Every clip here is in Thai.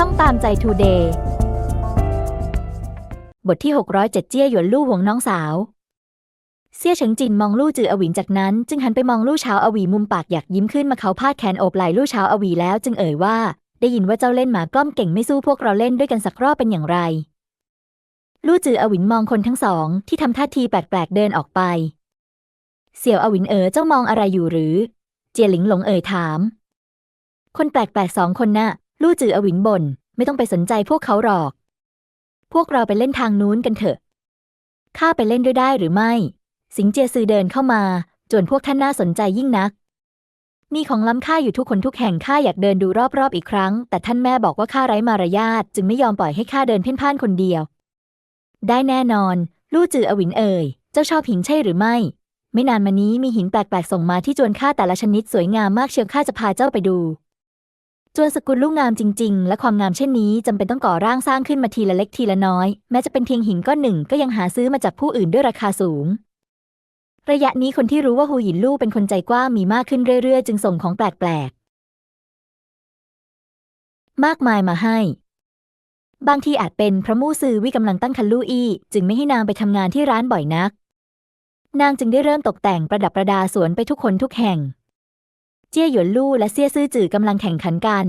ช่องตามใจทูเดย์บทที่ 607 เจี้ยหยวนลู่ห่วงน้องสาว เซี่ยเฉิงจินมองลู่จืออวินจากนั้น จึงหันไปมองลู่เช้าอวีมุมปากอยากยิ้มขึ้นมาเขาพาดแขนโอบไหล่ลู่เช้าอวีแล้วจึงเอ่ยว่า ได้ยินว่าเจ้าเล่นหมากล้อมเก่งไม่สู้พวกเราเล่นด้วยกันสักรอบเป็นอย่างไรลู่จืออวินมองคนทั้งสอง ที่ทำท่าทีแปลกๆเดินออกไป เสี่ยวอวินเอ๋อเจ้ามองอะไรอยู่หรือ เจียหลิงหลงเอ่ยถาม คนแปลกๆสองคนน่ะ ลู่จืออวินบน่นไม่ต้องไปสนใจพวกเขาหรอก พวกเราไปเล่นทางนู้นกันเถอะ ข้าไปเล่นด้วยได้หรือไม่ สิงเจียซือเดินเข้ามา จวนพวกท่านน่าสนใจยิ่งนัก มีของล้ำค่าอยู่ทุกคนทุกแห่งข้าอยากเดินดูรอบๆอีกครั้ง แต่ท่านแม่บอกว่าข้าไร้มารยาทจึงไม่ยอมปล่อยให้ข้าเดินเพ่นพ่านคนเดียว ได้แน่นอน ลู่จืออวินเอ่ย เจ้าชอบหินใช่หรือไม่ ไม่นานมานี้มีหินแปลกๆส่งมาที่จวนข้าแต่ละชนิดสวยงามมากเชียวข้าจะพาเจ้าไปดู จวนสกุลลูกงามจริง ๆ และความงามเช่นนี้จำเป็นต้องก่อร่างสร้างขึ้นมาทีละเล็กทีละน้อย แม้จะเป็นเพียงหินก้อนหนึ่งก็ยังหาซื้อมาจากผู้อื่นด้วยราคาสูง ระยะนี้คนที่รู้ว่าฮูหยินลู่เป็นคนใจกว้างมีมากขึ้นเรื่อย ๆ จึงส่งของแปลกๆ มากมายมาให้ บางทีอาจเป็นเพราะมู่ซือวิกำลังตั้งคันลู่อี้จึงไม่ให้นางไปทำงานที่ร้านบ่อยนัก นางจึงได้เริ่มตกแต่งประดับประดาสวนไปทุกคนทุกแห่ง เจี้ยหยวนลู่และเซี่ยซื่อจื่อกำลังแข่งขันกัน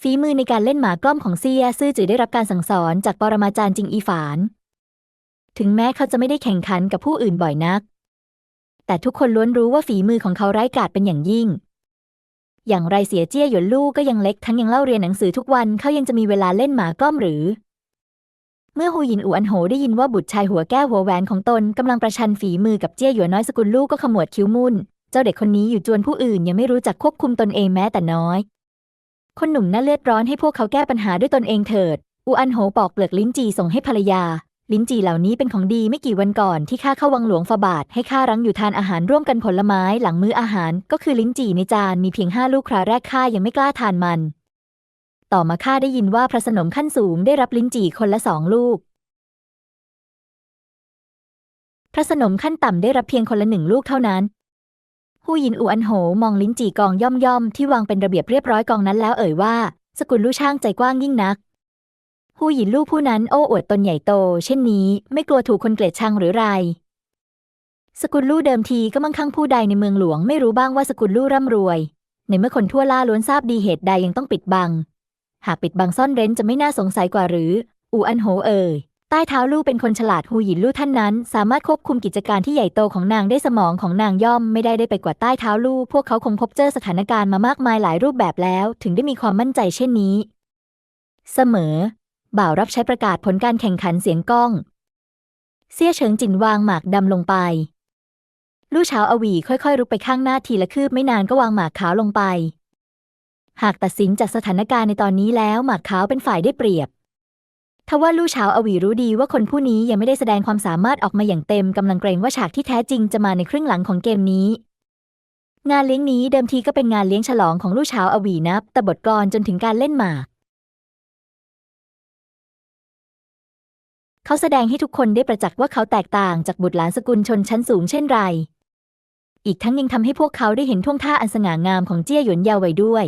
ฝีมือในการเล่นหมากล้อมของเซี่ยซื่อจื่อได้รับการสั่งสอนจากปรมาจารย์จิงอีฝาน ถึงแม้เขาจะไม่ได้แข่งขันกับผู้อื่นบ่อยนัก แต่ทุกคนล้วนรู้ว่าฝีมือของเขาไร้กาจเป็นอย่างยิ่ง อย่างไรเสียเจี้ยหยวนลู่ก็ยังเล็กทั้งยังเล่าเรียนหนังสือทุกวันเขายังจะมีเวลาเล่นหมากล้อมหรือ เมื่อฮูหยินอูอันโหได้ยินว่าบุตรชายหัวแก้วหัวแหวนของตนกำลังประชันฝีมือกับเจี้ยหยวนน้อยสกุลลู่ก็ขมวดคิ้วมุ่น จ้าเด็กคนนี้อยู่จวนผู้อื่นยังไม่รู้จักควบคุมตนเองแม้แต่น้อย คนหนุ่มน่าเลือดร้อนให้พวกเขาแก้ปัญหาด้วยตนเองเถิด อูอันโหปอกเปลือกลิ้นจีส่งให้ภรรยา ลิ้นจีเหล่านี้เป็นของดีไม่กี่วันก่อนที่ข้าเข้าวังหลวงฟาบาทให้ข้ารั้งอยู่ทานอาหารร่วมกันผลไม้หลังมื้ออาหาร ก็คือลิ้นจีในจานมีเพียงห้าลูกคราแรกข้ายังไม่กล้าทานมัน ต่อมาข้าได้ยินว่าพระสนมขั้นสูงได้รับลิ้นจีคนละสองลูก พระสนมขั้นต่ำได้รับเพียงคนละหนึ่งลูกเท่านั้น ฮู้ยินอูอันโหมองลิ้นจีกองย่อมย่อมที่วางเป็นระเบียบเรียบร้อยกองนั้นแล้วเอ่ยว่า สกุลลู่ช่างใจกว้างยิ่งนักฮู้หยินลู่ผู้นั้นโอ้อวดตนใหญ่โต เช่นนี้ไม่กลัวถูกคนเกลียดชังหรือไร สกุลลู่เดิมทีก็มั่งคั่งผู้ใดในเมืองหลวงไม่รู้บ้างว่าสกุลลู่ร่ำรวย ในเมื่อคนทั่วล่าล้วนทราบดีเหตุใดยังต้องปิดบัง หากปิดบังซ่อนเร้นจะไม่น่าสงสัยกว่าหรือ อูอันโหเอ่ย ใต้เท้าลู่เป็นคนฉลาดฮูหยินลู่ท่านนั้น สามารถควบคุมกิจการที่ใหญ่โตของนางได้สมองของนางย่อมไม่ได้ได้ไปกว่าใต้เท้าลู่พวกเขาคงพบเจอสถานการณ์มามากมายหลายรูปแบบแล้ว ถึงได้มีความมั่นใจเช่นนี้ เสมอ บ่าวรับใช้ประกาศผลการแข่งขันเสียงก้องเซี่ยเฉิงจินวางหมากดำลงไป ลู่เช้าอวีค่อยๆ รุกไปข้างหน้าทีละคืบไม่นานก็วางหมากขาวลงไป หากตัดสินจากสถานการณ์ในตอนนี้แล้วหมากขาวเป็นฝ่ายได้เปรียบ ทว่าลู่เช้าอวีรู้ดีว่าคนผู้นี้ยังไม่ได้แสดงความสามารถออกมาอย่างเต็มกำลังเกรงว่าฉากที่แท้จริงจะมาในครึ่งหลังของเกมนี้ งานเลี้ยงนี้เดิมทีก็เป็นงานเลี้ยงฉลองของลู่เช้าอวีนับ แต่บทกรจนถึงการเล่นหมากเขาแสดงให้ทุกคนได้ประจักษ์ว่าเขาแตกต่างจากบุตรหลานสกุลชนชั้นสูงเช่นไร อีกทั้งยังทำให้พวกเขาได้เห็นท่วงท่าอันสง่างามของเจี้ยหยวนยาไว้ด้วย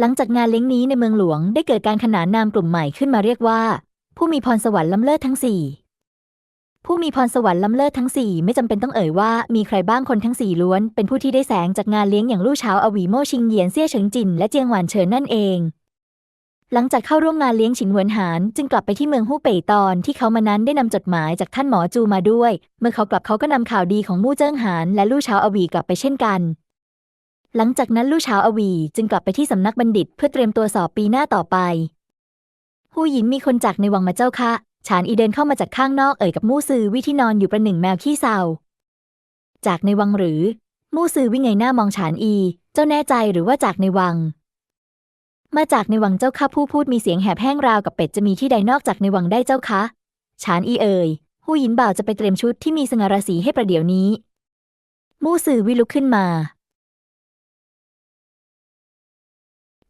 หลังจากงานเลี้ยงนี้ในเมืองหลวงได้เกิดการขนานนามกลุ่มใหม่ขึ้นมาเรียกว่า ผู้มีพรสวรรค์ล้ำเลิศทั้งสี่ผู้มีพรสวรรค์ล้ำเลิศทั้งสี่ไม่จำเป็นต้องเอ่ยว่ามีใครบ้างคนทั้งสี่ล้วน เป็นผู้ที่ได้แสงจากงานเลี้ยงอย่างลู่เช้าอวีโมชิงเหยียนเซี่ยเฉิงจินและเจียงหวานเฉินนั่นเอง หลังจากเข้าร่วมงานเลี้ยงฉินเหวินหานจึงกลับไปที่เมืองฮู่เป่ยตอนที่เขามานั้นได้นำจดหมายจากท่านหมอจูมาด้วย เมื่อเขากลับเขาก็นำข่าวดีของมู่เจิ้งหานและลู่เช้าอวีกลับไปเช่นกัน หลังจากนั้นลู่เช้าอวีจึงกลับไปที่สำนักบัณฑิต เพื่อเตรียมตัวสอบปีหน้าต่อไปฮู้หยินมีคนจากในวังมาเจ้าค่ะฉานอีเดินเข้ามาจากข้างนอกเอ่ยกับมู่ซือวิที่นอนอยู่ประหนึ่งแมวขี้เศร้าจากในวังหรือ มู่ซือวิไงหน้ามองฉานอี เจ้าแน่ใจหรือว่าจากในวัง มาจากในวังเจ้าค่ะผู้พูดมีเสียงแหบแห้งราวกับเป็ดจะมีที่ใดนอกจากในวังได้เจ้าคะฉานอีเอ่ยฮู้หยินบ่าวจะไปเตรียมชุดที่มีสง่าราศีให้ประเดี๋ยวนี้ มู่ซือวิลุกขึ้นมา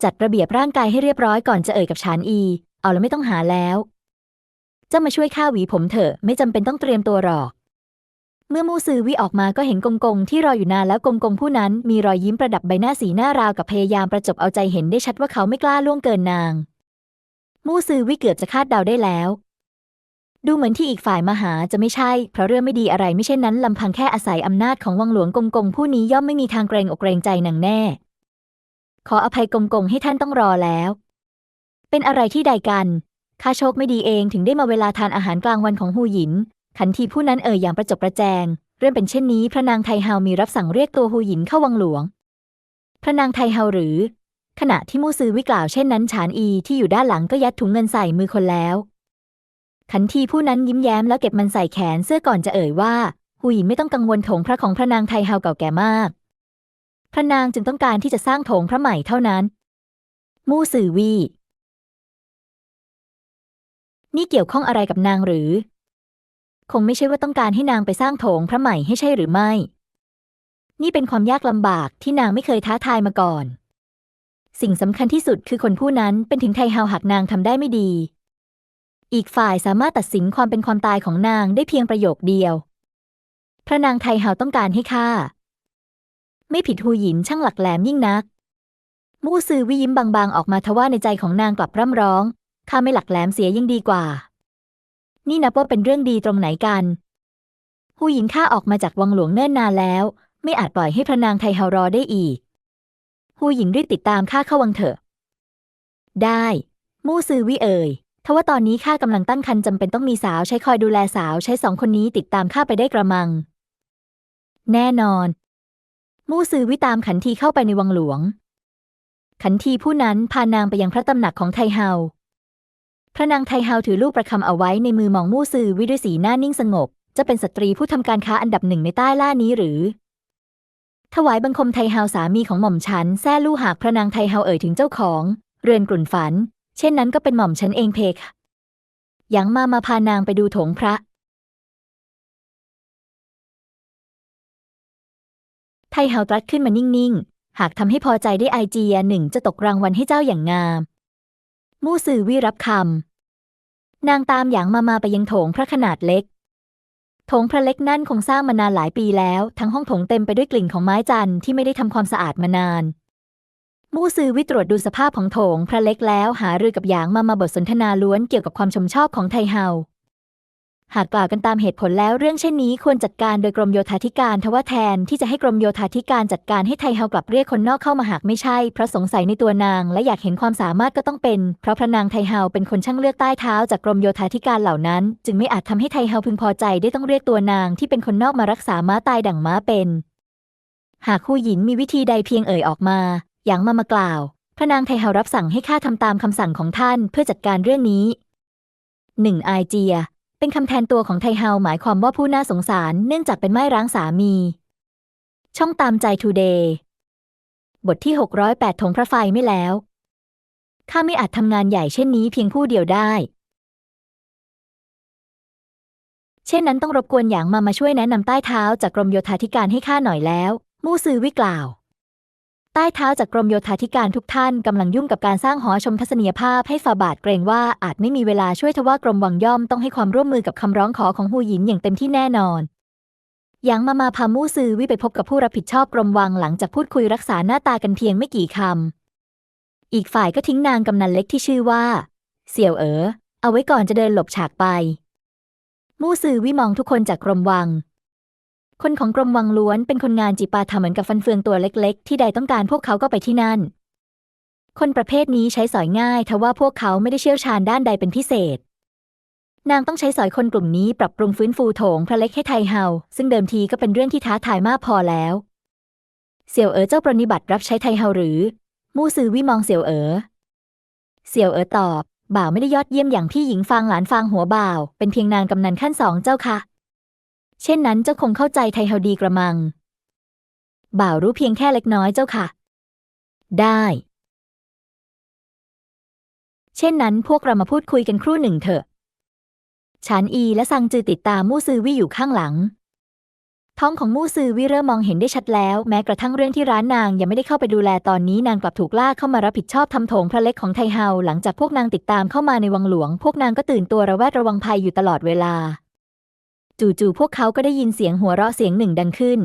จัดระเบียบร่างกายให้เรียบร้อยก่อนจะเอ่ยกับฉานอี เอาแล้วไม่ต้องหาแล้ว เจ้ามาช่วยข้าหวีผมเถอะ ไม่จำเป็นต้องเตรียมตัวหรอก เมื่อมู่ซือวิออกมาก็เห็นกงกงที่รออยู่นานแล้วกงกงผู้นั้นมีรอยยิ้มประดับใบหน้าสีหน้าราวกับพยายามประจบเอาใจเห็นได้ชัดว่าเขาไม่กล้าล่วงเกินนาง มู่ซือวิเกือบจะคาดเดาได้แล้ว ดูเหมือนที่อีกฝ่ายมาหาจะไม่ใช่ เพราะเรื่องไม่ดีอะไรไม่เช่นนั้นลำพังแค่อาศัยอำนาจของวังหลวงกงกงผู้นี้ย่อมไม่มีทางเกรงอกเกรงใจนางแน่ ขออภัยกงกงให้ท่านต้องรอแล้ว เป็นอะไรที่ใดกันข้าโชคไม่ดีเองถึงได้มาเวลาทานอาหารกลางวันของฮูหยิน ขันทีผู้นั้นเอ่ยอย่างประจบประแจง เรื่องเป็นเช่นนี้ พระนางไทเฮามีรับสั่งเรียกตัวฮูหยินเข้าวังหลวง พระนางไทเฮาหรือ ขณะที่มู่ซือวิกล่าวเช่นนั้นฉานอีที่อยู่ด้านหลังก็ยัดถุงเงินใส่มือคนแล้ว ขันทีผู้นั้นยิ้มแย้มแล้วเก็บมันใส่แขนเสื้อก่อนจะเอ่ยว่าฮูหยินไม่ต้องกังวลถงพระของพระนางไทเฮาเก่าแก่มาก พระนางจึงต้องการที่จะสร้างโถงพระใหม่เท่านั้น มู่ซือวี นี่เกี่ยวข้องอะไรกับนางหรือ คงไม่ใช่ว่าต้องการให้นางไปสร้างโถงพระใหม่ให้ใช่หรือไม่ นี่เป็นความยากลำบากที่นางไม่เคยท้าทายมาก่อน สิ่งสำคัญที่สุดคือคนผู้นั้นเป็นถึงไทเฮาหากนางทำได้ไม่ดี อีกฝ่ายสามารถตัดสินความเป็นความตายของนางได้เพียงประโยคเดียว พระนางไทเฮาต้องการให้ฆ่า ไม่ผิดฮูหยินช่างหลักแหลมยิ่งนัก มู่ซือวิยิ้มบางๆ ออกมาทว่าในใจของนางกลับร่ำร้อง ข้าไม่หลักแหลมเสียยิ่งดีกว่า นี่นับว่าเป็นเรื่องดีตรงไหนกันฮูหยินข้าออกมาจากวังหลวงเนิ่นนานแล้ว ไม่อาจปล่อยให้พระนางไทเฮารอได้อีกฮูหยินรีบติดตามข้าเข้าวังเถอะ ได้ มู่ซือวิเอ่ยทว่าตอนนี้ข้ากำลังตั้งครรภ์จำเป็นต้องมีสาวใช้คอยดูแลสาวใช้สองคนนี้ติดตามข้าไปได้กระมัง แน่นอน มู่ซือวิตามขันทีเข้าไปในวังหลวง ขันทีผู้นั้นพานางไปยังพระตำหนักของไทเฮา พระนางไทเฮาถือลูกประคำเอาไว้ในมือมองมู่ซือวิด้วยสีหน้านิ่งสงบ จะเป็นสตรีผู้ทำการค้าอันดับหนึ่งในใต้ล่านี้หรือ ถวายบังคมไทเฮาสามีของหม่อมฉันแซ่ลู่หากพระนางไทเฮาเอ่ยถึงเจ้าของ เรือนกลุ่นฝัน เช่นนั้นก็เป็นหม่อมฉันเองเพคยังมามาพานางไปดูโถงพระ ไทเฮาตรัสขึ้นมานิ่งๆ หากทำให้พอใจได้ไอเจียหนึ่งจะตกรางวัลให้เจ้าอย่างงาม มู่ซื่อวิรับคำนางตามหยางมามาไปยังโถงพระขนาดเล็ก โถงพระเล็กนั่นคงสร้างมานานหลายปีแล้ว ทั้งห้องโถงเต็มไปด้วยกลิ่นของไม้จันทร์ที่ไม่ได้ทำความสะอาดมานานมู่ซือวิตรวจดูสภาพของโถงพระเล็กแล้วหารือกับหยางมามาบทสนทนาล้วนเกี่ยวกับความชมชอบของไทเฮา หากกล่าวกันตามเหตุผลแล้วเรื่องเช่นนี้ควรจัดการโดยกรมโยธาธิการทว่าแทนที่จะให้กรมโยธาธิการจัดการให้ไทเฮากลับเรียกคนนอกเข้ามาหากไม่ใช่ เพราะสงสัยในตัวนาง และอยากเห็นความสามารถก็ต้องเป็น เพราะพระนางไทเฮาเป็นคนช่างเลือกใต้เท้าจากกรมโยธาธิการเหล่านั้น จึงไม่อาจทำให้ไทเฮาพึงพอใจได้ต้องเรียกตัวนางที่เป็นคนนอกมารักษาม้าตายดั่งม้าเป็น หากคู่หญินมีวิธีใดเพียงเอ่ยออกมาอย่างมามากล่าว พระนางไทเฮารับสั่งให้ข้าทำตามคำสั่งของท่านเพื่อจัดการเรื่องนี้หนึ่งไอเจีย เป็นคำแทนตัวของไทเฮาหมายความว่าผู้น่าสงสารเนื่องจากเป็นไม้ร้างสามี ช่องตามใจทูเดย์บทที่ 608 ถงพระไฟไม่แล้ว ข้าไม่อาจทำงานใหญ่เช่นนี้เพียงผู้เดียวได้ เช่นนั้นต้องรบกวนหยางมามาช่วยแนะนำใต้เท้าจากกรมโยธาธิการให้ข้าหน่อยแล้ว มู่ซือวิกล่าว ใต้เท้าจากกรมโยธาธิการทุกท่านกำลังยุ่งกับการสร้างหอชมทัศนียภาพให้ฟาบาทเกรงว่าอาจไม่มีเวลาช่วยทว่ากรมวังย่อมต้องให้ความร่วมมือกับคำร้องขอของฮูหยินอย่างเต็มที่แน่นอนหยางมามาพามู่ซือวิไปพบกับผู้รับผิดชอบกรมวังหลังจากพูดคุยรักษาหน้าตากันเพียงไม่กี่คำ อีกฝ่ายก็ทิ้งนางกำนันเล็กที่ชื่อว่า เสี่ยวเอ๋อเอาไว้ก่อนจะเดินหลบฉากไป มู่ซือวิมองทุกคนจากกรมวัง คนของกรมวังล้วนเป็นคนงานจีปาทำเหมือนกับฟันเฟืองตัวเล็ก ๆ ที่ใดต้องการพวกเขาก็ไปที่นั่น คนประเภทนี้ใช้สอยง่ายทว่าพวกเขาไม่ได้เชี่ยวชาญด้านใดเป็นพิเศษ นางต้องใช้สอยคนกลุ่มนี้ปรับปรุงฟื้นฟูโถงพระเล็กให้ไทเฮาซึ่งเดิมทีก็เป็นเรื่องที่ท้าทายมากพอแล้ว เสี่ยวเอ๋อเจ้าปรนิบัติรับใช้ไทเฮาหรือ มู่ซือวิมองเสี่ยวเอ๋อเสี่ยวเอ๋อตอบบ่าวไม่ได้ยอดเยี่ยมอย่างพี่หญิงฟางหลานฟางหัวบ่าว เป็นเพียงนางกำนันขั้นสองเจ้าค่ะ เช่นนั้นเจ้าคงเข้าใจไทเฮาดีกระมัง บ่าวรู้เพียงแค่เล็กน้อยเจ้าค่ะ ได้ เช่นนั้นพวกเรามาพูดคุยกันครู่หนึ่งเถอะชานอีและซังจือติดตามมู่ซือวี่อยู่ข้างหลัง ท้องของมู่ซือวี่เริ่มมองเห็นได้ชัดแล้ว แม้กระทั่งเรื่องที่ร้านนางยังไม่ได้เข้าไปดูแลตอนนี้นางกลับถูกลากเข้ามารับผิดชอบทำโถงพระเล็กของไทเฮาหลังจากพวกนางติดตามเข้ามาในวังหลวง พวกนางก็ตื่นตัวระแวดระวังภัยอยู่ตลอดเวลา จู่ๆพวกเขาก็ได้ยินเสียงหัวเราะเสียงหนึ่งดังขึ้น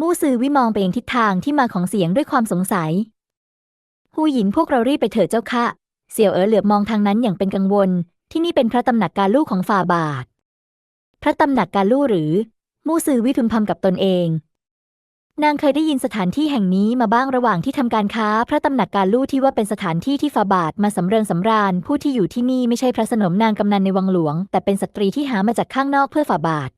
มู่ซือวิมองไปยังทิศทางที่มาของเสียงด้วยความสงสัยหูหยินพวกเรารีบไปเถิดเจ้าค่ะ เสี่ยวเอ๋อเหลือบมองทางนั้นอย่างเป็นกังวล ที่นี่เป็นพระตำหนักการลู่ของฝ่าบาท พระตำหนักการลู่หรือ มู่ซือวิพึมพำกับตนเอง นางเคยได้ยินสถานที่แห่งนี้มาบ้างระหว่างที่ทำการค้า พระตำหนักการลู่ที่ว่าเป็นสถานที่ที่ฝ่าบาทมาสำเริงสำราญ ผู้ที่อยู่ที่นี่ไม่ใช่พระสนมนางกำนันในวังหลวง แต่เป็นสตรีที่หามาจากข้างนอกเพื่อฝ่าบาท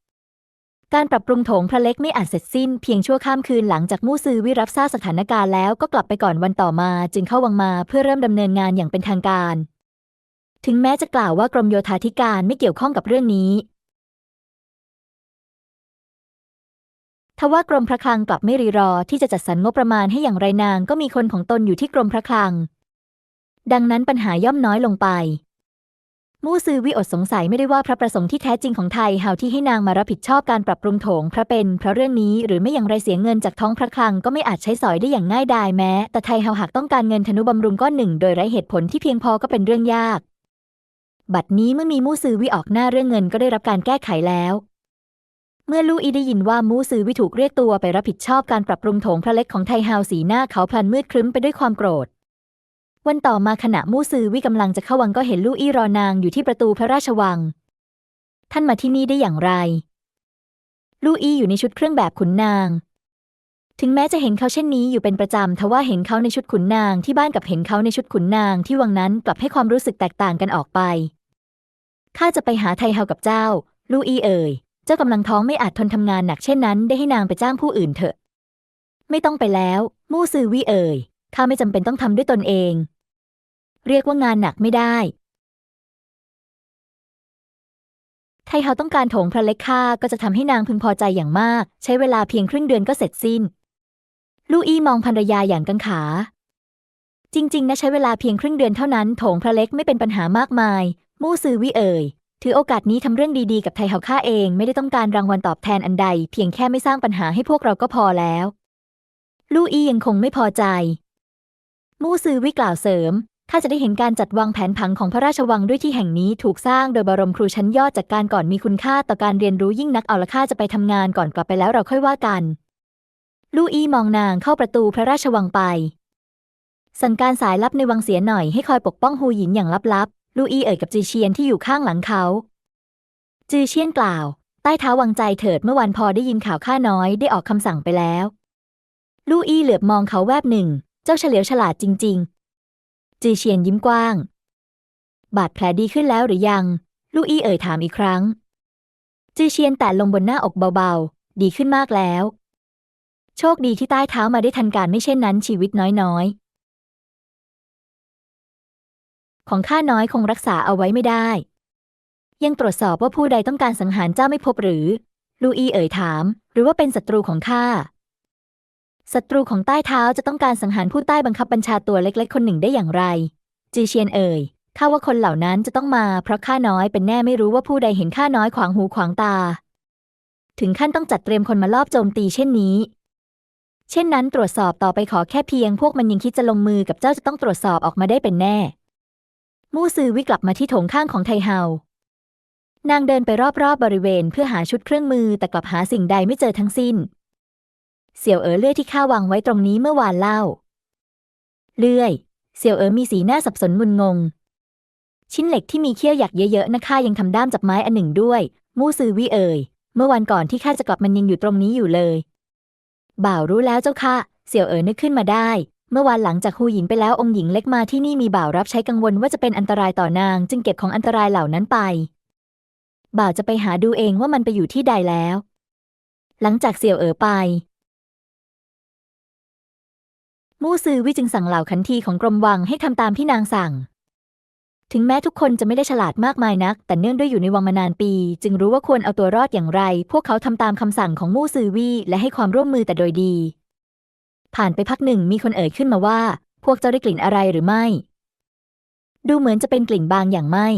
การปรับปรุงโถงพระเล็กไม่อาจเสร็จสิ้น เพียงชั่วข้ามคืนหลังจากมู่ซือวิรับทราบสถานการณ์แล้วก็กลับไปก่อนวันต่อมา จึงเข้าวังมาเพื่อเริ่มดำเนินงานอย่างเป็นทางการ ถึงแม้จะกล่าวว่ากรมโยธาธิการไม่เกี่ยวข้องกับเรื่องนี้ ทว่ากรมพระคลังกลับไม่รีรอที่จะจัดสรรงบประมาณให้อย่างไรนางก็มีคนของตนอยู่ที่กรมพระคลัง ดังนั้นปัญหาย่อมน้อยลงไปมู่ซือวิอดสงสัยไม่ได้ว่าพระประสงค์ที่แท้จริงของไทยเฮาที่ให้นางมารับผิดชอบการปรับปรุงโถงพระเป็นเพราะเรื่องนี้หรือไม่อย่างไรเสียเงินจากท้องพระคลังก็ไม่อาจใช้สอยได้อย่างง่ายดายแม้ แต่ไทยเฮาหากต้องการเงินธนุบำรุงก้อนหนึ่ง โดยไร้เหตุผลที่เพียงพอก็เป็นเรื่องยาก บัดนี้เมื่อมีมู่ซือวิออกหน้าเรื่องเงินก็ได้รับการแก้ไขแล้ว เมื่อลู่อีได้ยินว่ามูซือวิถูกเรียกตัวไปรับผิดชอบการปรับปรุงโถงพระเล็กของไทเฮาสีหน้าเขาพลันมืดครึ้มไปด้วยความโกรธ วันต่อมาขณะมูซือวิกำลังจะเข้าวังก็เห็นลู่อีรอนางอยู่ที่ประตูพระราชวัง ท่านมาที่นี่ได้อย่างไร ลู่อีอยู่ในชุดเครื่องแบบขุนนาง ถึงแม้จะเห็นเขาเช่นนี้อยู่เป็นประจำทว่าเห็นเขาในชุดขุนนางที่บ้านกับเห็นเขาในชุดขุนนางที่วังนั้นกลับให้ความรู้สึกแตกต่างกันออกไปข้าจะไปหาไทเฮากับเจ้า ลู่อีเอ่ย เจ้ากำลังท้องไม่อาจทนทำงานหนักเช่นนั้นได้ให้นางไปจ้างผู้อื่นเถอะ ไม่ต้องไปแล้ว มู่ซือวิเอ่ยข้าไม่จำเป็นต้องทำด้วยตนเอง เรียกว่างานหนักไม่ได้ ไทเฮาต้องการโถงพระเล็กข้าก็จะทำให้นางพึงพอใจอย่างมาก ใช้เวลาเพียงครึ่งเดือนก็เสร็จสิ้น ลู่อี้มองภรรยาอย่างกังขา จริง ๆ นะใช้เวลาเพียงครึ่งเดือนเท่านั้นโถงพระเล็กไม่เป็นปัญหามากมาย มู่ซือวิเอ่ย ถือโอกาสนี้ทำเรื่องดีๆกับไทยเฮาข้าเองไม่ได้ต้องการรางวัลตอบแทนอันใด เพียงแค่ไม่สร้างปัญหาให้พวกเราก็พอแล้ว ลู่อี้ยังคงไม่พอใจ มู่ซือวิกล่าวเสริมข้าจะได้เห็นการจัดวางแผนผังของพระราชวังด้วยที่แห่งนี้ถูกสร้างโดยบรมครูชั้นยอดจากการก่อนมีคุณค่าต่อการเรียนรู้ยิ่งนักเอาละข้าจะไปทำงานก่อนกลับไปแล้วเราค่อยว่ากัน ลู่อี้มองนางเข้าประตูพระราชวังไป สั่งการสายลับในวังเสียหน่อยให้คอยปกป้องฮูหยินอย่างลับๆ ลูอีเอ่ยกับจือเชียนที่อยู่ข้างหลังเขา จือเชียนกล่าว ใต้เท้าวังใจเถิดเมื่อวันพอได้ยินข่าวข้าน้อยได้ออกคำสั่งไปแล้ว ลูอีเหลือบมองเขาแวบหนึ่ง เจ้าเฉลียวฉลาดจริง ๆ จือเชียนยิ้มกว้าง บาดแผลดีขึ้นแล้วหรือยัง ลูอีเอ่ยถามอีกครั้ง จือเชียนแตะลงบนหน้าอกเบาๆ ดีขึ้นมากแล้ว โชคดีที่ใต้เท้ามาได้ทันการไม่เช่นนั้นชีวิตน้อยๆ ของข้าน้อยคงรักษาเอาไว้ไม่ได้ ยังตรวจสอบว่าผู้ใดต้องการสังหารเจ้าไม่พบหรือ ลูอีเอ่ยถาม หรือว่าเป็นศัตรูของข้าศัตรูของใต้เท้าจะต้องการสังหารผู้ใต้บังคับบัญชาตัวเล็กๆ คนหนึ่งได้อย่างไร จีเชียนเอ่ยข้าว่าคนเหล่านั้นจะต้องมา เพราะข้าน้อยเป็นแน่ไม่รู้ว่าผู้ใดเห็นข้าน้อยขวางหูขวางตา ถึงขั้นต้องจัดเตรียมคนมาลอบโจมตีเช่นนี้ เช่นนั้นตรวจสอบต่อไปขอแค่เพียงพวกมันยังคิดจะลงมือกับเจ้าจะต้องตรวจสอบออกมาได้เป็นแน่ มู่ซือวิกลับมาที่โถงข้างของไทเฮานางเดินไปรอบๆบบริเวณเพื่อหาชุดเครื่องมือแต่กลับหาสิ่งใดไม่เจอทั้งสิ้น เสี่ยวเอ๋อเลื่อยที่ข้าวางไว้ตรงนี้เมื่อวานเล่า เลื่อย เสี่ยวเอ๋อมีสีหน้าสับสนมึนงง ชิ้นเหล็กที่มีเขี้ยวหยักเยอะๆนะข้ายังทำด้ามจับไม้อันหนึ่งด้วย มู่ซือวิเอ่ยเมื่อวันก่อนที่ข้าจะกลับมันยังอยู่ตรงนี้อยู่เลย บ่าวรู้แล้วเจ้าค่ะ เสี่ยวเอ๋อนึกขึ้นมาได้ เมื่อวานหลังจากฮูหยินไปแล้วองค์หญิงเล็กมาที่นี่มีบ่าวรับใช้กังวลว่าจะเป็นอันตรายต่อนาง จึงเก็บของอันตรายเหล่านั้นไป บ่าวจะไปหาดูเองว่ามันไปอยู่ที่ใดแล้ว หลังจากเสี่ยวเอ๋อไป มู่ซือวิจึงสั่งเหล่าขันทีของกรมวังให้ทำตามที่นางสั่ง ถึงแม้ทุกคนจะไม่ได้ฉลาดมากมายนัก แต่เนื่องด้วยอยู่ในวังมานานปี จึงรู้ว่าควรเอาตัวรอดอย่างไร พวกเขาทำตามคำสั่งของมู่ซือวีและให้ความร่วมมือแต่โดยดี ผ่านไปพักหนึ่งมีคนเอ่ยขึ้นมาว่า พวกเจ้าได้กลิ่นอะไรหรือไม่ ดูเหมือนจะเป็นกลิ่นบางอย่างไม่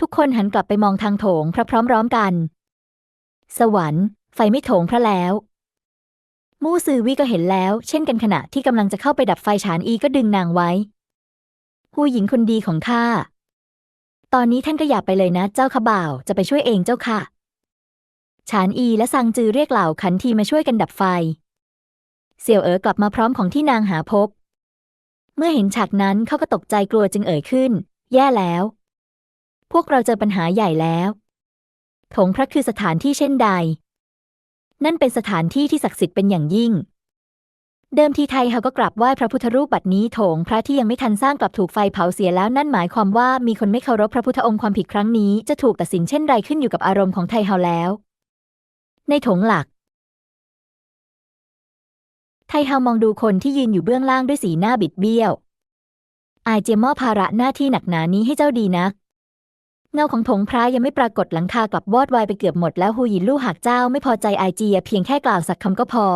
ทุกคนหันกลับไปมองทางโถงพระพร้อมๆกัน สวรรค์ ไฟไม่โถงพระแล้ว มู่ซือวีก็เห็นแล้ว เช่นกันขณะที่กำลังจะเข้าไปดับไฟฉานอีก็ดึงนางไว้ ผู้หญิงคนดีของข้าตอนนี้ท่านก็อย่าไปเลยนะ เจ้าขบ่าวจะไปช่วยเองเจ้าค่ะ ฉานอีและซังจือเรียกเหล่าขันทีมาช่วยกันดับไฟ เสี่ยวเอ๋อกลับมาพร้อมของที่นางหาพบ เมื่อเห็นฉากนั้นเขาก็ตกใจกลัวจึงเอ่ยขึ้น แย่แล้ว พวกเราเจอปัญหาใหญ่แล้วถงพระคือสถานที่เช่นใด นั่นเป็นสถานที่ที่ศักดิ์สิทธิ์เป็นอย่างยิ่ง เดิมทีไทยเฮาก็กราบไหว้พระพุทธรูปบัดนี้โถงพระที่ยังไม่ทันสร้างกลับถูกไฟเผาเสียแล้วนั่นหมายความว่ามีคนไม่เคารพพระพุทธองค์ความผิดครั้งนี้จะถูกตัดสินเช่นไรขึ้นอยู่กับอารมณ์ของไทยเฮาแล้ว ในโถงหลัก ไทเฮามองดูคนที่ยืนอยู่เบื้องล่างด้วยสีหน้าบิดเบี้ยว อายเจียมมอบภาระหน้าที่หนักหนานี้ให้เจ้าดีนัก เงาของถงพระยังไม่ปรากฏหลังคากลับวอดวายไปเกือบหมดแล้วฮูหยินลู่หากเจ้าไม่พอใจอายเจียเพียงแค่กล่าวสักคำก็พอ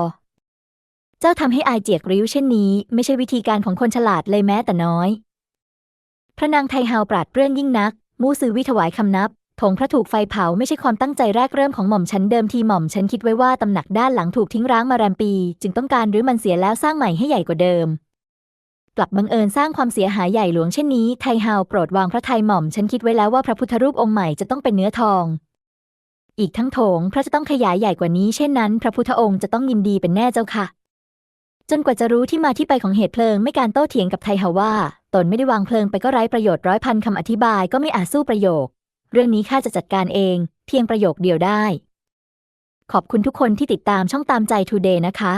เจ้าทำให้อายเจียกริ้วเช่นนี้ ไม่ใช่วิธีการของคนฉลาดเลยแม้แต่น้อย พระนางไทเฮาปราดเปรื่องยิ่งนัก มู่ซือวิถวายคำนับ ถงพระถูกไฟเผาไม่ใช่ความตั้งใจแรกเริ่มของหม่อมฉันเดิมทีหม่อมฉันคิดไว้ว่าตำหนักด้านหลังถูกทิ้งร้างมาแรมปี จึงต้องการรื้อมันเสียแล้วสร้างใหม่ให้ใหญ่กว่าเดิม กลับบังเอิญสร้างความเสียหายใหญ่หลวงเช่นนี้ไทฮาวโปรดวางพระไทยหม่อมฉันคิดไว้แล้วว่าพระพุทธรูปองค์ใหม่จะต้องเป็นเนื้อทอง อีกทั้งโถงพระจะต้องขยายใหญ่กว่านี้เช่นนั้น พระพุทธองค์จะต้องยินดีเป็นแน่เจ้าค่ะ จนกว่าจะรู้ที่มาที่ไปของเหตุเพลิง ไม่การโต้เถียงกับไทฮาว่า ตนไม่ได้วางเพลิงไปก็ไร้ประโยชน์ร้อยพันคำอธิบายก็ไม่อาจสู้ประโยค เรื่องนี้ข้าจะจัดการเอง เพียงประโยคเดียวได้ ขอบคุณทุกคนที่ติดตามช่องตามใจ Today นะคะ